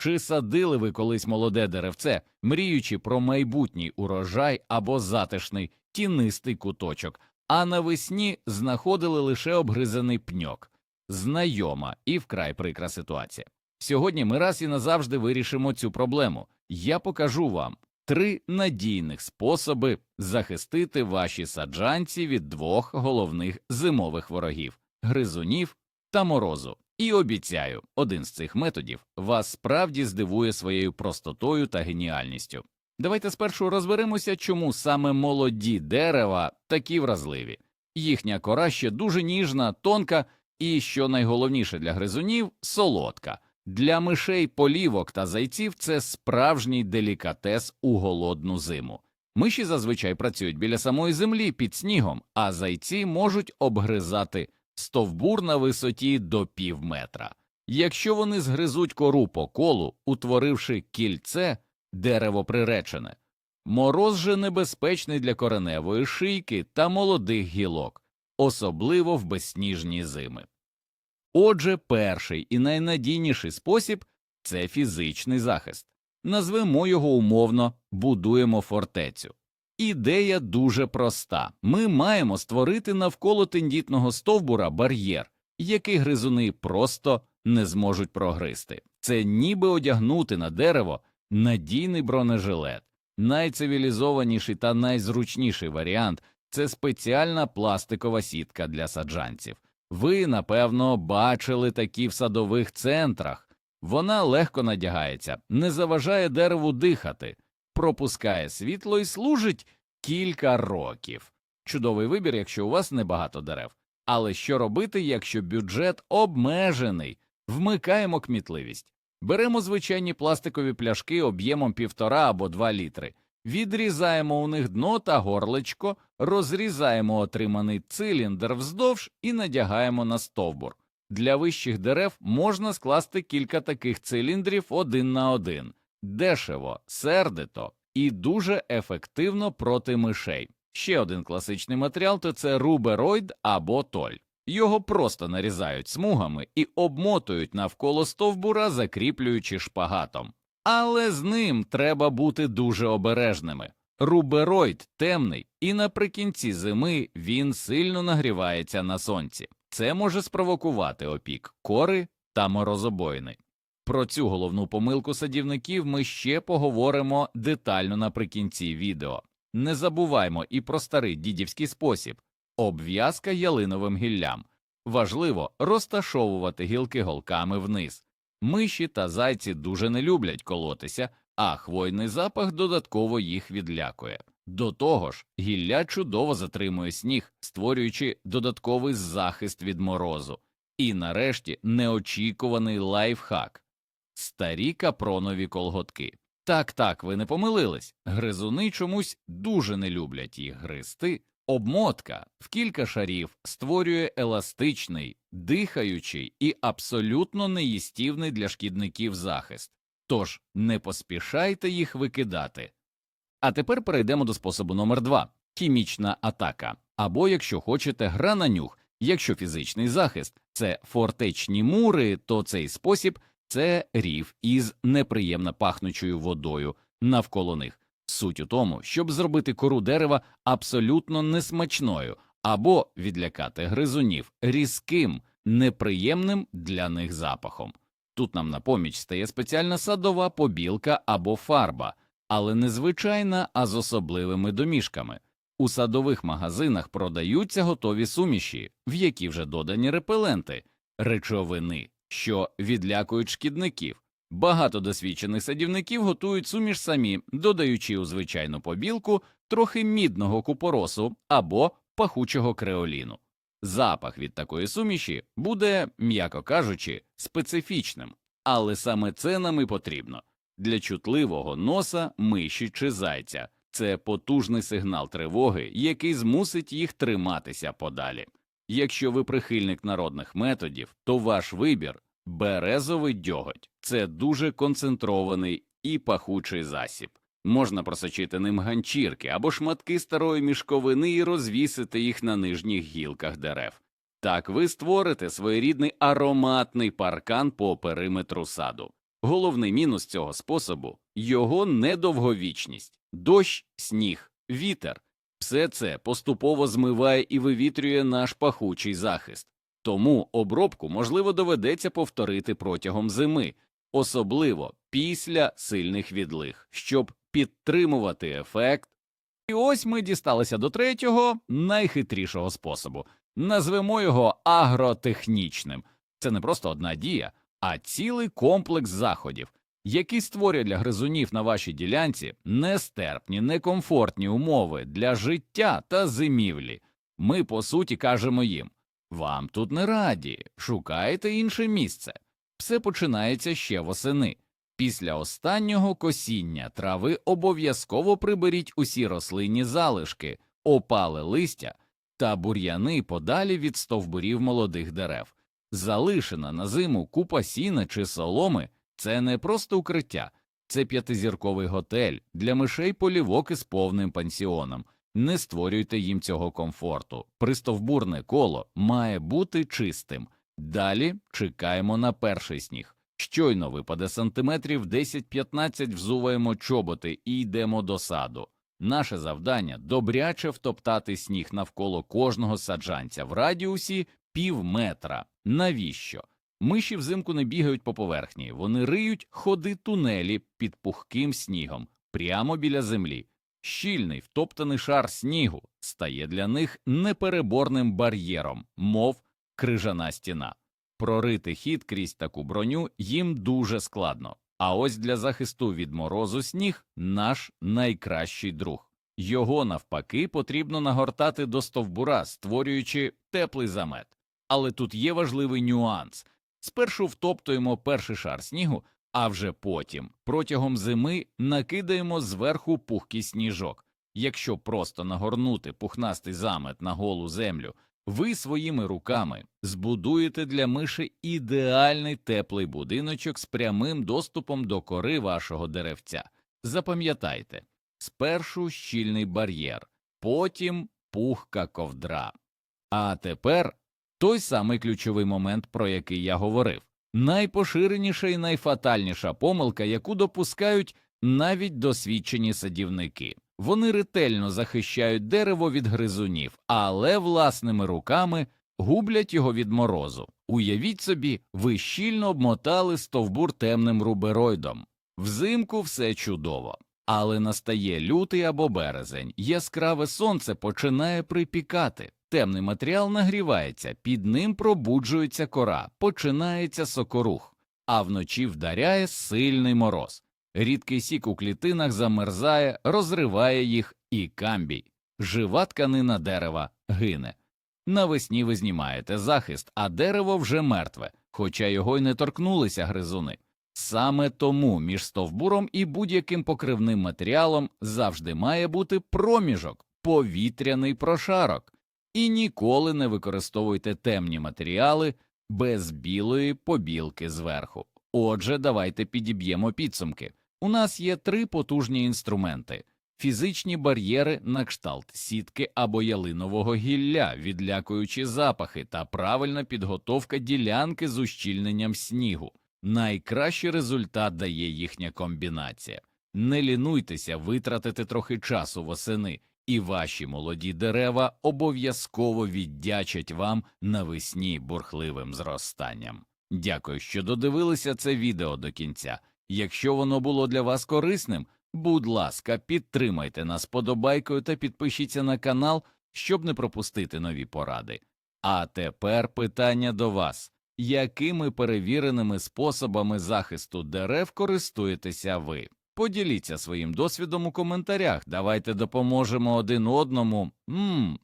Чи садили ви колись молоде деревце, мріючи про майбутній урожай або затишний тінистий куточок, а навесні знаходили лише обгризаний пньок? Знайома і вкрай прикра ситуація. Сьогодні ми раз і назавжди вирішимо цю проблему. Я покажу вам три надійних способи захистити ваші саджанці від двох головних зимових ворогів гризунів та морозу. І обіцяю, один з цих методів вас справді здивує своєю простотою та геніальністю. Давайте спершу розберемося, чому саме молоді дерева такі вразливі. Їхня кора ще дуже ніжна, тонка і, що найголовніше для гризунів, солодка. Для мишей, полівок та зайців це справжній делікатес у голодну зиму. Миші зазвичай працюють біля самої землі під снігом, а зайці можуть обгризати стовбур на висоті до пів метра. Якщо вони згризуть кору по колу, утворивши кільце, дерево приречене. Мороз же небезпечний для кореневої шийки та молодих гілок, особливо в безсніжні зими. Отже, перший і найнадійніший спосіб це фізичний захист. Назвемо його умовно будуємо фортецю. Ідея дуже проста ми маємо створити навколо тендітного стовбура бар'єр, який гризуни просто не зможуть прогризти. Це ніби одягнути на дерево надійний бронежилет. Найцивілізованіший та найзручніший варіант це спеціальна пластикова сітка для саджанців. Ви, напевно, бачили такі в садових центрах. Вона легко надягається, не заважає дереву дихати, пропускає світло і служить кілька років. Чудовий вибір, якщо у вас небагато дерев. Але що робити, якщо бюджет обмежений? Вмикаємо кмітливість. Беремо звичайні пластикові пляшки об'ємом півтора або два літри, відрізаємо у них дно та горлечко, розрізаємо отриманий циліндр вздовж і надягаємо на стовбур. Для вищих дерев можна скласти кілька таких циліндрів один на один, дешево, сердито і дуже ефективно проти мишей. Ще один класичний матеріал то це рубероїд або толь. Його просто нарізають смугами і обмотують навколо стовбура, закріплюючи шпагатом. Але з ним треба бути дуже обережними. Рубероїд темний, і наприкінці зими він сильно нагрівається на сонці. Це може спровокувати опік кори та морозобоїни. Про цю головну помилку садівників ми ще поговоримо детально наприкінці відео. Не забуваймо і про старий дідівський спосіб обв'язка ялиновим гіллям. Важливо розташовувати гілки голками вниз. Миші та зайці дуже не люблять колотися, а хвойний запах додатково їх відлякує. До того ж, гілля чудово затримує сніг, створюючи додатковий захист від морозу. І нарешті неочікуваний лайфхак старі капронові колготки. Так, так, ви не помилились. Гризуни чомусь дуже не люблять їх гризти. Обмотка в кілька шарів створює еластичний, дихаючий і абсолютно неїстівний для шкідників захист. Тож не поспішайте їх викидати. А тепер перейдемо до способу номер 2 хімічна атака. Або, якщо хочете, гра на нюх. Якщо фізичний захист це фортечні мури, то цей спосіб це рів із неприємно пахнучою водою навколо них. Суть у тому, щоб зробити кору дерева абсолютно несмачною або відлякати гризунів різким, неприємним для них запахом. Тут нам на поміч стає спеціальна садова побілка або фарба, але не звичайна, а з особливими домішками. У садових магазинах продаються готові суміші, в які вже додані репеленти, речовини, що відлякують шкідників. Багато досвідчених садівників готують суміш самі, додаючи у звичайну побілку трохи мідного купоросу або пахучого креоліну. Запах від такої суміші буде, м'яко кажучи, специфічним, але саме це нам і потрібно для чутливого носа, миші чи зайця. Це потужний сигнал тривоги, який змусить їх триматися подалі. Якщо ви прихильник народних методів, то ваш вибір березовий дьоготь це дуже концентрований і пахучий засіб. Можна просочити ним ганчірки або шматки старої мішковини і розвісити їх на нижніх гілках дерев. Так ви створите своєрідний ароматний паркан по периметру саду. Головний мінус цього способу його недовговічність, дощ, сніг, вітер. Все це поступово змиває і вивітрює наш пахучий захист. Тому обробку можливо доведеться повторити протягом зими, особливо після сильних відлиг, щоб підтримувати ефект. І ось ми дісталися до третього, найхитрішого способу. Назвемо його агротехнічним. Це не просто одна дія, а цілий комплекс заходів, які створюють для гризунів на вашій ділянці нестерпні, некомфортні умови для життя та зимівлі. Ми, по суті, кажемо їм вам тут не раді, шукайте інше місце. Все починається ще восени. Після останнього косіння трави обов'язково приберіть усі рослинні залишки, опале листя та бур'яни подалі від стовбурів молодих дерев. Залишена на зиму купа сіна чи соломи це не просто укриття, це п'ятизірковий готель для мишей полівок із повним пансіоном. Не створюйте їм цього комфорту. Пристовбурне коло має бути чистим. Далі чекаємо на перший сніг. Щойно випаде сантиметрів 10-15, взуваємо чоботи і йдемо до саду. Наше завдання добряче втоптати сніг навколо кожного саджанця в радіусі пів метра. Навіщо? Миші взимку не бігають по поверхні, вони риють ходи тунелі під пухким снігом прямо біля землі. Щільний втоптаний шар снігу стає для них непереборним бар'єром, мов крижана стіна. Прорити хід крізь таку броню їм дуже складно. А ось для захисту від морозу сніг наш найкращий друг. Його навпаки потрібно нагортати до стовбура, створюючи теплий замет. Але тут є важливий нюанс. Спершу втоптуємо перший шар снігу, а вже потім, протягом зими, накидаємо зверху пухкий сніжок. Якщо просто нагорнути пухнастий замет на голу землю, ви своїми руками збудуєте для миші ідеальний теплий будиночок з прямим доступом до кори вашого деревця. Запам'ятайте спершу щільний бар'єр, потім пухка ковдра. А тепер той самий ключовий момент, про який я говорив. Найпоширеніша і найфатальніша помилка, яку допускають навіть досвідчені садівники. Вони ретельно захищають дерево від гризунів, але власними руками гублять його від морозу. Уявіть собі, ви щільно обмотали стовбур темним рубероїдом. Взимку все чудово. Але настає лютий або березень, яскраве сонце починає припікати, темний матеріал нагрівається, під ним пробуджується кора, починається сокорух, а вночі вдаряє сильний мороз. Рідкий сік у клітинах замерзає, розриває їх і камбій. Жива тканина дерева гине. Навесні ви знімаєте захист, а дерево вже мертве, хоча його й не торкнулися гризуни. Саме тому між стовбуром і будь-яким покривним матеріалом завжди має бути проміжок, повітряний прошарок. І ніколи не використовуйте темні матеріали без білої побілки зверху. Отже, давайте підіб'ємо підсумки. У нас є три потужні інструменти фізичні бар'єри на кшталт сітки або ялинового гілля, відлякуючи запахи та правильна підготовка ділянки з ущільненням снігу. Найкращий результат дає їхня комбінація. Не лінуйтеся витратити трохи часу восени, і ваші молоді дерева обов'язково віддячать вам навесні бурхливим зростанням. Дякую, що додивилися це відео до кінця. Якщо воно було для вас корисним, будь ласка, підтримайте нас подобайкою та підпишіться на канал, щоб не пропустити нові поради. А тепер питання до вас якими перевіреними способами захисту дерев користуєтеся ви? Поділіться своїм досвідом у коментарях. Давайте допоможемо один одному. Мм,